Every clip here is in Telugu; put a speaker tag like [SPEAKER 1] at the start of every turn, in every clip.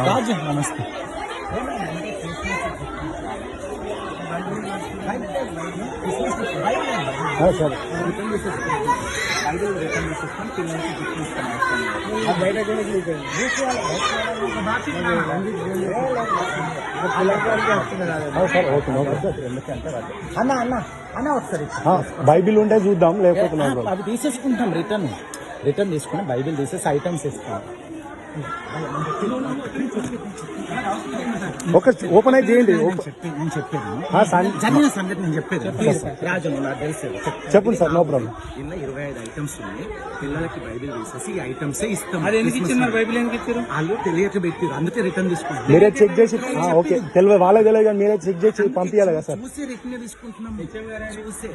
[SPEAKER 1] రాజు నమస్తే ఆ, సరే ఆ, సరే ఓకే నో ప్రాబ్లం.
[SPEAKER 2] అన్న అన్న అన్న ఒకసారి
[SPEAKER 1] ఆ, బైబిల్ ఉంటే చూద్దాం లేకపోతే నో ప్రాబ్లం.
[SPEAKER 2] అవి తీసేసుకుంటాం రిటర్న్ రిటర్న్ తీసుకుని బైబిల్ తీసేసి ఐటమ్స్ ఇస్తాం
[SPEAKER 1] ఒక ఓపెన్ అయితే చేయండి.
[SPEAKER 2] నేను చెప్పేది. జరిగిన సంగతి నేను చెప్పేది. రాజు నాకు తెలుసు.
[SPEAKER 1] చెప్పండి సార్ నో ప్రాబ్లం
[SPEAKER 2] ఇరవై ఐదు ఐటమ్స్ ఉన్నాయి. పిల్లలకి బైబిల్ తీసేసి ఈ ఐటమ్స్ ఇస్తాం.
[SPEAKER 3] అది ఎందుకు బైబిల్ ఎందుకు ఇచ్చారు
[SPEAKER 2] వాళ్ళు తెలియక పెట్టారు అందుకే రిటర్న్ తీసుకుంటాం
[SPEAKER 1] మీరే చెక్ చేసి ఆ, ఓకే. తెలియదు వాళ్ళకి తెలియదు కానీ మీరే చెక్ చేసి పంపించాలి కదా సార్.
[SPEAKER 2] చూసి రిటర్న్ తీసుకుంటున్నాం. చూసి.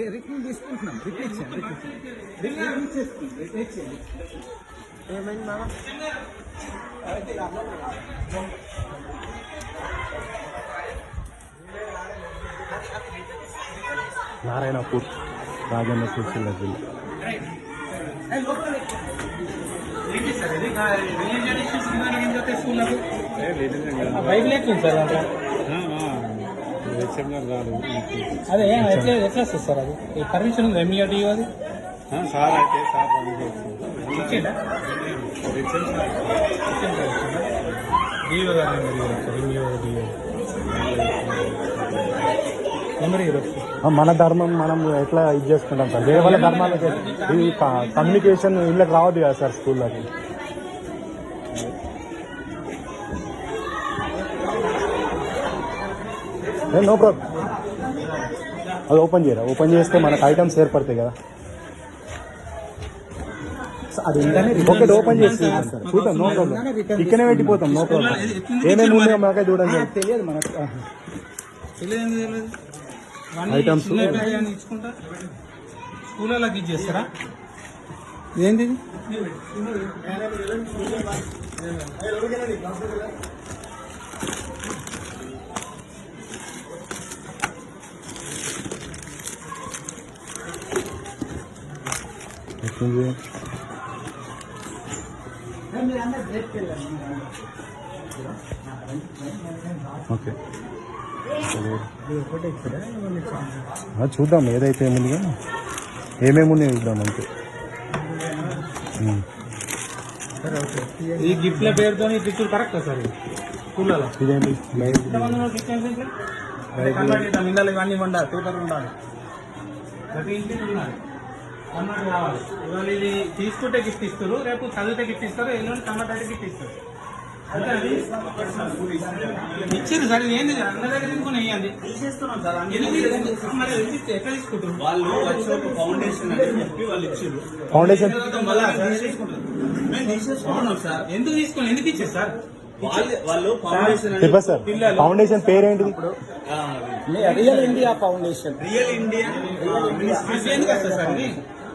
[SPEAKER 3] రిటర్న్
[SPEAKER 2] తీసుకుంటున్నాం. రిటర్న్ ఏమైంది మామ?
[SPEAKER 1] నారాయణపూర్ రాజన్న సిరిసిల్ల జిల్లా.
[SPEAKER 3] బైబిల్ ఎట్లా ఉంది సార్ దాంట్లో? అదే? ఏం- ఎట్లా సార్ అది ఈ పర్మిషన్ ఉంది ఎంఈడి అది?
[SPEAKER 4] సార్ అయితే సార్
[SPEAKER 3] ఇచ్చిండా డిఓ గారు డిఓ
[SPEAKER 1] మన ధర్మం మనం ఎట్లా ఇది చేసుకుంటాం సార్? వేరే వాళ్ళ ధర్మాలు ఈ కమ్యూనికేషన్ ఇళ్ళకి రావద్దు కదా సార్ స్కూల్లోకి నో ప్రాబ్లం అది ఓపెన్ చేయరా? ఓపెన్ చేస్తే మనకు ఐటమ్స్ ఏర్పడతాయి కదా.
[SPEAKER 2] అది
[SPEAKER 1] ఒకటి ఓపెన్ చేసి చూద్దాం నో ప్రాబ్లం ఇక్కడనే పెట్టిపోతాం నో ప్రాబ్లం ఏమేమి ఉన్నాయో మాకే చూడండి
[SPEAKER 2] తెలియదు మనకు.
[SPEAKER 3] స్కూళ్ళకి ఇచ్చేస్తారా? ఏంది?
[SPEAKER 1] ఓకే. చూద్దాం ఏదైతే ఏముందిగా ఏమేమి ఉన్నాయో చూద్దాం అంతే.
[SPEAKER 3] ఈ గిఫ్ట్ల పేరుతో గిఫ్ట్లు కరెక్టా సార్? స్కూళ్ళలో
[SPEAKER 1] ఇదేంటి?
[SPEAKER 3] ఇవన్నీ ఉండాలి. పేపర్ ఉండాలి. ప్రతి ఇంటికి ఉండాలి. కన్వర్ట్ కావాలి ఇవాళ ఇది తీసుకుంటే గిఫ్ట్ ఇస్తారు రేపు చదివితే గిఫ్ట్ ఇస్తారు ఎల్లుండి అయితే గిఫ్ట్ ఇస్తారు. ఇచ్చారు సార్ ఇది ఏంది? అందరి దగ్గర తీసుకుని వేయండి మరి ఎట్లా తీసుకుంటారు?
[SPEAKER 4] వాళ్ళు వచ్చి ఒక ఫౌండేషన్ అని చెప్పి వాళ్ళు ఇచ్చారు.
[SPEAKER 1] ఫౌండేషన్
[SPEAKER 4] తీసుకుంటారు. సార్
[SPEAKER 3] ఎందుకు తీసుకుని ఎందుకు ఇచ్చారు సార్?
[SPEAKER 4] వాళ్ళు వాళ్ళు ఫౌండేషన్ అని
[SPEAKER 1] చెప్పా sir. Foundation పేరేంటిది?
[SPEAKER 2] Real India foundation.
[SPEAKER 4] Real India.
[SPEAKER 3] ఇది ఎందుకు వస్తుంది సార్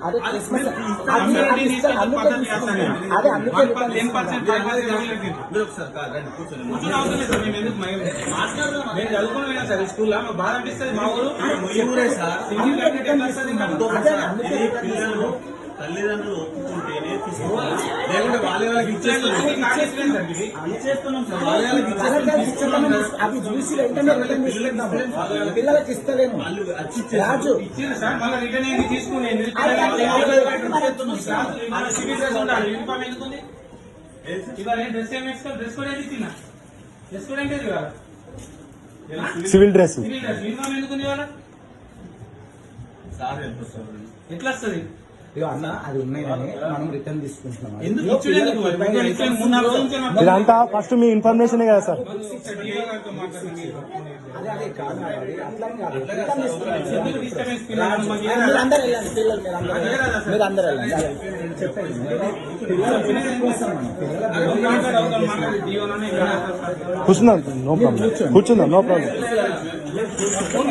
[SPEAKER 2] అదే క్రిస్మస్ అదే అందుకే
[SPEAKER 3] మాకు బాధ అనిపిస్తుంది మా ఊరు.
[SPEAKER 4] ఈ తల్లిదండ్రులు ఒప్పుకుంటేనే లేకుంటే వాళ్ళ వాళ్ళకి ఇచ్చేస్తున్నాం
[SPEAKER 2] అవి చూసి వెంటనే పిల్లలకి ఇస్తలేము. Raju.
[SPEAKER 3] Civil dress
[SPEAKER 1] civil
[SPEAKER 3] uniform. ఎట్లా వస్తుంది?
[SPEAKER 2] ఇగో అన్న అది ఉన్నాయి కానీ మనం రిటర్న్ తీసుకుంటున్నాం
[SPEAKER 1] ఇదంతా ఫస్ట్ మీ ఇన్ఫర్మేషన్ కదా సార్
[SPEAKER 2] మీరు అందరు.
[SPEAKER 1] కూర్చుందాం నో ప్రాబ్లం కూర్చుందాం నో ప్రాబ్లం
[SPEAKER 3] ఫోన్